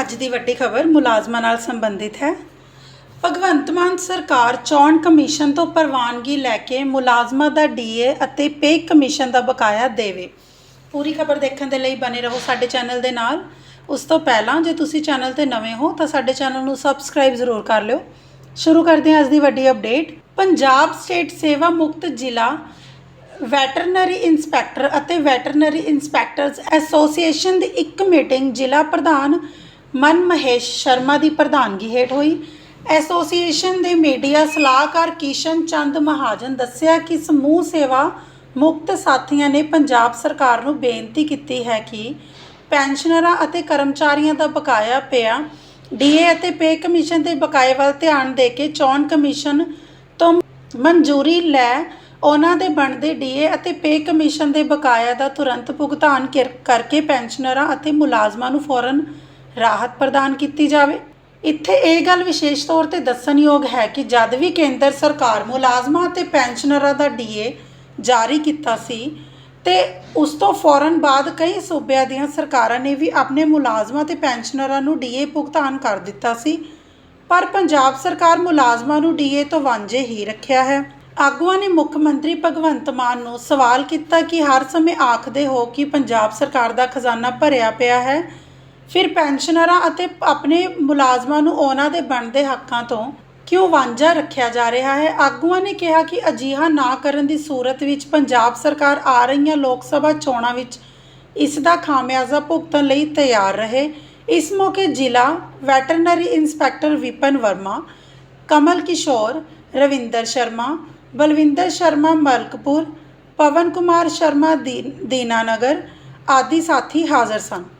ਅੱਜ ਦੀ ਵੱਡੀ ਖਬਰ ਮੁਲਾਜ਼ਮਾਂ ਨਾਲ ਸੰਬੰਧਿਤ ਹੈ। ਭਗਵੰਤ ਮਾਨ ਸਰਕਾਰ ਚੋਣ ਕਮਿਸ਼ਨ ਤੋਂ ਪ੍ਰਵਾਨਗੀ ਲੈ ਕੇ ਮੁਲਾਜ਼ਮਾਂ ਦਾ ਡੀਏ ਅਤੇ ਪੇ ਕਮਿਸ਼ਨ ਦਾ ਬਕਾਇਆ ਦੇਵੇ। ਪੂਰੀ ਖਬਰ ਦੇਖਣ ਦੇ ਲਈ ਬਨੇ ਰਹੋ ਸਾਡੇ ਚੈਨਲ ਦੇ ਨਾਲ। ਉਸ ਤੋਂ ਪਹਿਲਾਂ ਜੇ ਤੁਸੀਂ ਚੈਨਲ ਤੇ ਨਵੇਂ ਹੋ ਤਾਂ ਸਾਡੇ ਚੈਨਲ ਨੂੰ ਸਬਸਕ੍ਰਾਈਬ ਜ਼ਰੂਰ ਕਰ ਲਿਓ। ਸ਼ੁਰੂ ਕਰਦੇ ਹਾਂ ਅੱਜ ਦੀ ਵੱਡੀ ਅਪਡੇਟ। ਪੰਜਾਬ ਸਟੇਟ ਸੇਵਾ ਮੁਕਤ ਜ਼ਿਲ੍ਹਾ ਵੈਟਰਨਰੀ ਇੰਸਪੈਕਟਰ ਅਤੇ ਵੈਟਰਨਰੀ ਇੰਸਪੈਕਟਰਸ ਐਸੋਸੀਏਸ਼ਨ ਦੀ ਇੱਕ ਮੀਟਿੰਗ ਜ਼ਿਲ੍ਹਾ ਪ੍ਰਧਾਨ ਮਨ ਮਹੇਸ਼ ਸ਼ਰਮਾ ਦੀ ਪ੍ਰਧਾਨਗੀ ਹੇਠ ਹੋਈ। ਐਸੋਸੀਏਸ਼ਨ ਦੇ ਮੀਡੀਆ ਸਲਾਹਕਾਰ ਕਿਸ਼ਨ ਚੰਦ ਮਹਾਜਨ ਦੱਸਿਆ ਕਿ ਸਮੂਹ ਸੇਵਾ ਮੁਕਤ ਸਾਥੀਆਂ ਨੇ ਪੰਜਾਬ ਸਰਕਾਰ ਨੂੰ ਬੇਨਤੀ ਕੀਤੀ ਹੈ ਕਿ ਪੈਨਸ਼ਨਰਾਂ ਅਤੇ ਕਰਮਚਾਰੀਆਂ ਦਾ ਬਕਾਇਆ ਪਿਆ ਡੀਏ ਅਤੇ ਪੇ ਕਮਿਸ਼ਨ ਦੇ ਬਕਾਏ ਵੱਲ ਧਿਆਨ ਦੇ ਕੇ ਚੋਣ ਕਮਿਸ਼ਨ ਤੋਂ ਮਨਜ਼ੂਰੀ ਲੈ ਉਹਨਾਂ ਦੇ ਬਣਦੇ ਡੀਏ ਅਤੇ ਪੇ ਕਮਿਸ਼ਨ ਦੇ ਬਕਾਇਆ ਦਾ ਤੁਰੰਤ ਭੁਗਤਾਨ ਕਰ- ਕਰਕੇ ਪੈਨਸ਼ਨਰਾਂ ਅਤੇ ਮੁਲਾਜ਼ਮਾਂ ਨੂੰ ਫੌਰਨ ਰਾਹਤ ਪ੍ਰਦਾਨ ਕੀਤੀ ਜਾਵੇ। ਇੱਥੇ ਇਹ ਗੱਲ ਵਿਸ਼ੇਸ਼ ਤੌਰ ਤੇ ਦੱਸਣਯੋਗ ਹੈ ਕਿ ਜਦ ਵੀ ਕੇਂਦਰ ਸਰਕਾਰ ਮੁਲਾਜ਼ਮਾਂ ਅਤੇ ਪੈਨਸ਼ਨਰਾਂ ਦਾ ਡੀਏ ਜਾਰੀ ਕੀਤਾ ਸੀ ਤੇ ਉਸ ਤੋਂ ਫੌਰਨ ਬਾਅਦ ਕਈ ਸੂਬਿਆਂ ਦੀਆਂ ਸਰਕਾਰਾਂ ਨੇ ਵੀ ਆਪਣੇ ਮੁਲਾਜ਼ਮਾਂ ਤੇ ਪੈਨਸ਼ਨਰਾਂ ਨੂੰ ਡੀਏ ਭੁਗਤਾਨ ਕਰ ਦਿੱਤਾ ਸੀ, ਪਰ ਪੰਜਾਬ ਸਰਕਾਰ ਮੁਲਾਜ਼ਮਾਂ ਨੂੰ ਡੀਏ ਤੋਂ ਵਾਂਝੇ ਹੀ ਰੱਖਿਆ ਹੈ। ਆਗੂਆਂ ਨੇ ਮੁੱਖ ਮੰਤਰੀ ਭਗਵੰਤ ਮਾਨ ਨੂੰ ਸਵਾਲ ਕੀਤਾ ਕਿ ਹਰ ਸਮੇਂ ਆਖਦੇ ਹੋ ਕਿ ਪੰਜਾਬ ਸਰਕਾਰ ਦਾ ਖਜ਼ਾਨਾ ਭਰਿਆ ਪਿਆ ਹੈ ਫਿਰ ਪੈਨਸ਼ਨਰਾਂ ਅਤੇ ਆਪਣੇ ਮੁਲਾਜ਼ਮਾਂ ਨੂੰ ਉਹਨਾਂ ਦੇ ਬਣਦੇ ਹੱਕਾਂ ਤੋਂ ਕਿਉਂ ਵਾਂਝਾ ਰੱਖਿਆ ਜਾ ਰਿਹਾ ਹੈ? ਆਗੂਆਂ ਨੇ ਕਿਹਾ ਕਿ ਅਜਿਹਾ ਨਾ ਕਰਨ ਦੀ ਸੂਰਤ ਵਿੱਚ ਪੰਜਾਬ ਸਰਕਾਰ ਆ ਰਹੀਆਂ ਲੋਕ ਸਭਾ ਚੋਣਾਂ ਵਿੱਚ ਇਸ ਦਾ ਖਾਮਿਆਜ਼ਾ ਭੁਗਤਣ ਲਈ ਤਿਆਰ ਰਹੇ। ਇਸ ਮੌਕੇ ਜ਼ਿਲ੍ਹਾ ਵੈਟਰਨਰੀ ਇੰਸਪੈਕਟਰ ਵਿਪਨ ਵਰਮਾ, ਕਮਲ ਕਿਸ਼ੋਰ, ਰਵਿੰਦਰ ਸ਼ਰਮਾ, ਬਲਵਿੰਦਰ ਸ਼ਰਮਾ ਮਲਕਪੁਰ, ਪਵਨ ਕੁਮਾਰ ਸ਼ਰਮਾ ਦੀ- ਦੀਨਾਨਗਰ ਆਦਿ ਸਾਥੀ ਹਾਜ਼ਰ ਸਨ।